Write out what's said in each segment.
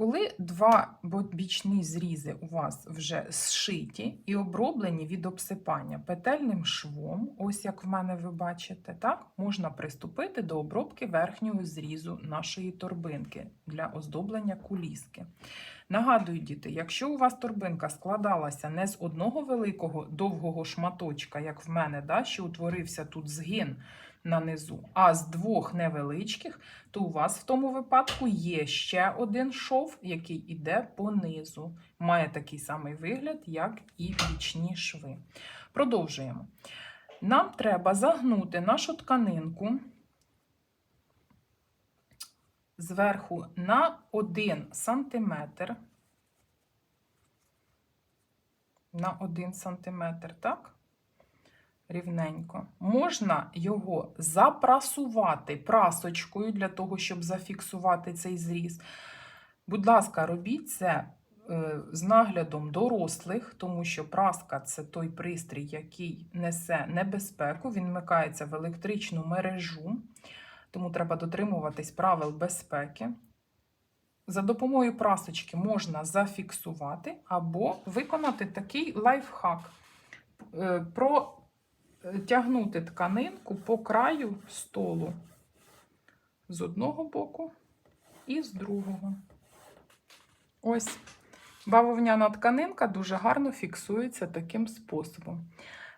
Коли два бічні зрізи у вас вже зшиті і оброблені від обсипання петельним швом, ось як в мене ви бачите, так, можна приступити до обробки верхнього зрізу нашої торбинки для оздоблення куліски. Нагадую, діти, якщо у вас торбинка складалася не з одного великого довгого шматочка, як в мене, да, що утворився тут згин на низу, а з двох невеличких, то у вас в тому випадку є ще один шов, який іде по низу. Має такий самий вигляд, як і бічні шви. Продовжуємо. Нам треба загнути нашу тканинку зверху на 1 см. На 1 см, так? Рівненько. Можна його запрасувати прасочкою для того, щоб зафіксувати цей зріз. Будь ласка, робіть це е, з наглядом дорослих, тому що праска це той пристрій, який несе небезпеку, він вмикається в електричну мережу, тому треба дотримуватись правил безпеки. За допомогою прасочки можна зафіксувати або виконати такий лайфхак. Е, Протягнути тканинку по краю столу з одного боку і з другого. Ось бавовняна тканинка дуже гарно фіксується таким способом.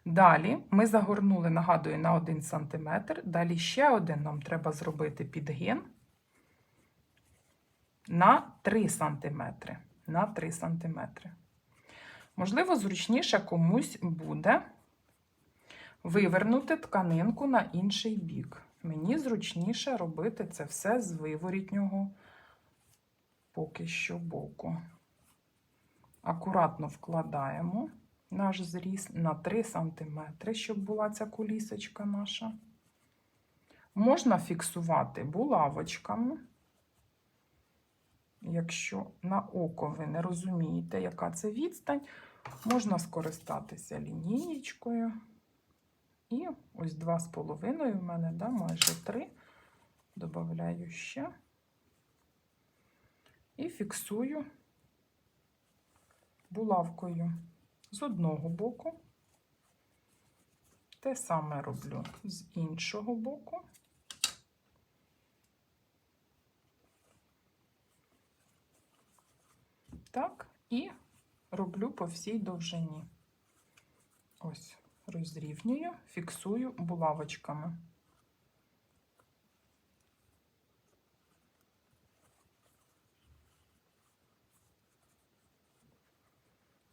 Далі ми загорнули, нагадую, на 1 см. Далі ще один нам треба зробити підгин на 3 см. На 3 см. Можливо, зручніше комусь буде вивернути тканинку на інший бік. Мені зручніше робити це все з виворітнього поки що боку. Акуратно вкладаємо наш зріз на 3 см, щоб була ця кулісочка наша. Можна фіксувати булавочками. Якщо на око ви не розумієте, яка це відстань, можна скористатися лінієчкою. І ось 2,5 в мене, да, майже 3. Добавляю ще. І фіксую булавкою з одного боку. Те саме роблю з іншого боку. Так, і роблю по всій довжині. Ось, розрівнюю, фіксую булавочками.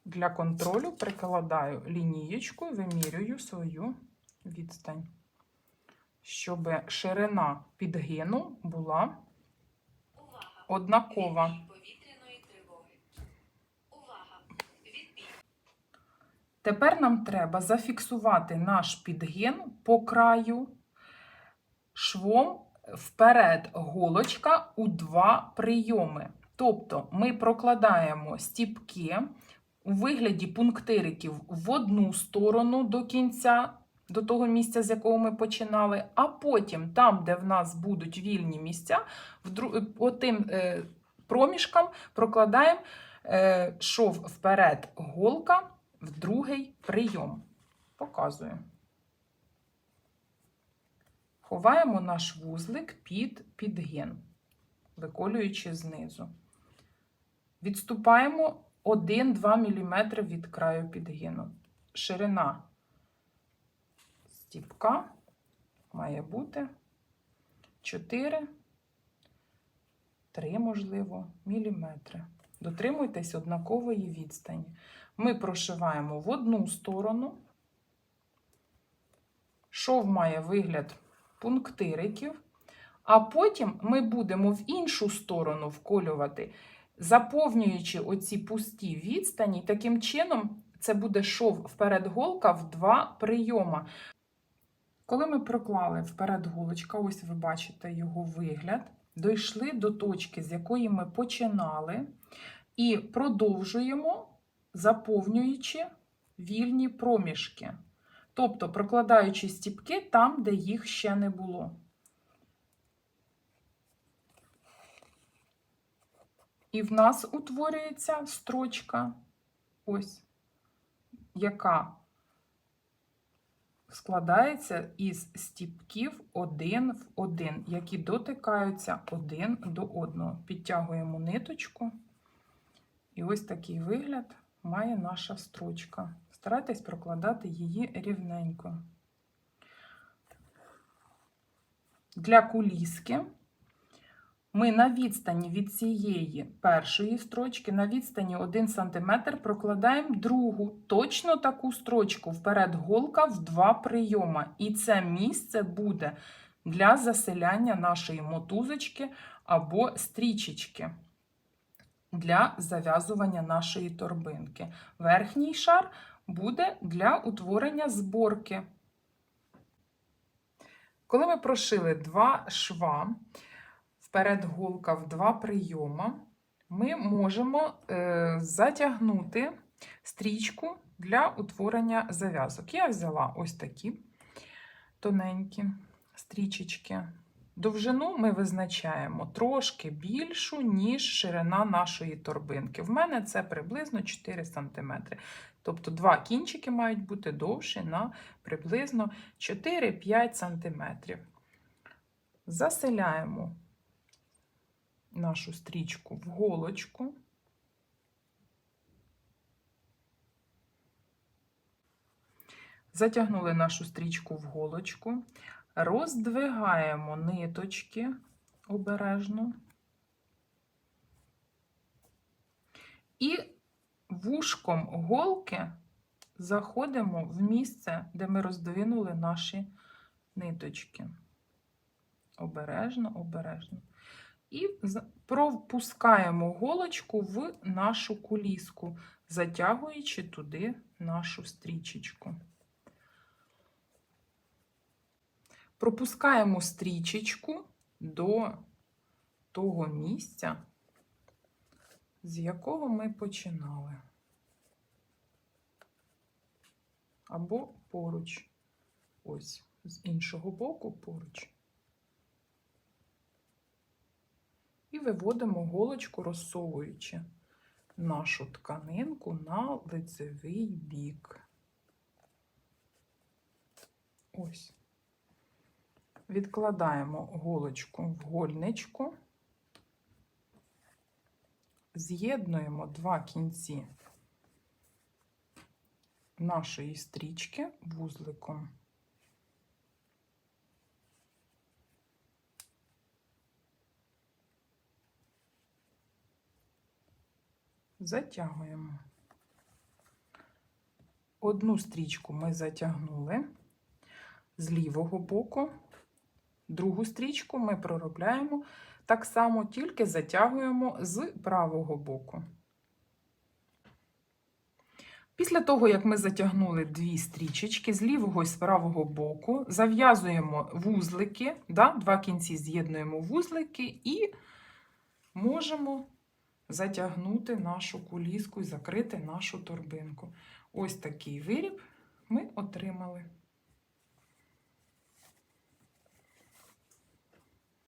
Для контролю прикладаю лінієчку і вимірюю свою відстань, щоб ширина підгину була однакова. Тепер нам треба зафіксувати наш підгин по краю швом вперед голочка у два прийоми. Тобто ми прокладаємо стіпки у вигляді пунктириків в одну сторону до кінця, до того місця, з якого ми починали, а потім, там, де в нас будуть вільні місця, тим е, проміжкам прокладаємо е, шов вперед голка в другий прийом. Показую. Ховаємо наш вузлик під підгин, виколюючи знизу. Відступаємо 1-2 мм від краю підгину. Ширина стіпка має бути 4, 3, можливо, міліметри. Дотримуйтесь однакової відстані. Ми прошиваємо в одну сторону. Шов має вигляд пунктириків, а потім ми будемо в іншу сторону вколювати, заповнюючи оці пусті відстані. Таким чином, це буде шов вперед голка в два прийома. Коли ми проклали вперед голочка, ось ви бачите його вигляд, дійшли до точки, з якої ми починали, і продовжуємо, заповнюючи вільні проміжки. Тобто прокладаючи стіпки там, де їх ще не було. І в нас утворюється строчка, ось, яка складається із стіпків один в один, які дотикаються один до одного. Підтягуємо ниточку. І ось такий вигляд має наша строчка. Старайтесь прокладати її рівненько. Для куліски ми на відстані від цієї першої строчки, на відстані 1 см прокладаємо другу, точно таку строчку вперед голка в два прийоми. І це місце буде для заселяння нашої мотузочки або стрічечки для зав'язування нашої торбинки. Верхній шар буде для утворення зборки. Коли ми прошили два шва, вперед голка в два прийоми, ми можемо е, затягнути стрічку для утворення зав'язок. Я взяла ось такі тоненькі стрічечки. Довжину ми визначаємо трошки більшу, ніж ширина нашої торбинки. В мене це приблизно 4 см. Тобто два кінчики мають бути довші на приблизно 4-5 см. Заселяємо нашу стрічку в голочку. Затягнули нашу стрічку в голочку, роздвигаємо ниточки обережно і вушком голки заходимо в місце, де ми роздвинули наші ниточки. Обережно, обережно. І пропускаємо голочку в нашу куліску, затягуючи туди нашу стрічечку. Пропускаємо стрічечку до того місця, з якого ми починали. Або поруч. Ось, з іншого боку поруч. І виводимо голочку, розсовуючи нашу тканинку на лицевий бік. Ось. Відкладаємо голочку в гольничку, з'єднуємо два кінці нашої стрічки вузликом. Затягуємо. Одну стрічку ми затягнули з лівого боку, другу стрічку ми проробляємо так само, тільки затягуємо з правого боку. Після того, як ми затягнули дві стрічечки з лівого і з правого боку, зав'язуємо вузлики, да, два кінці з'єднуємо вузлики і можемо затягнути нашу куліску і закрити нашу торбинку. Ось такий виріб ми отримали.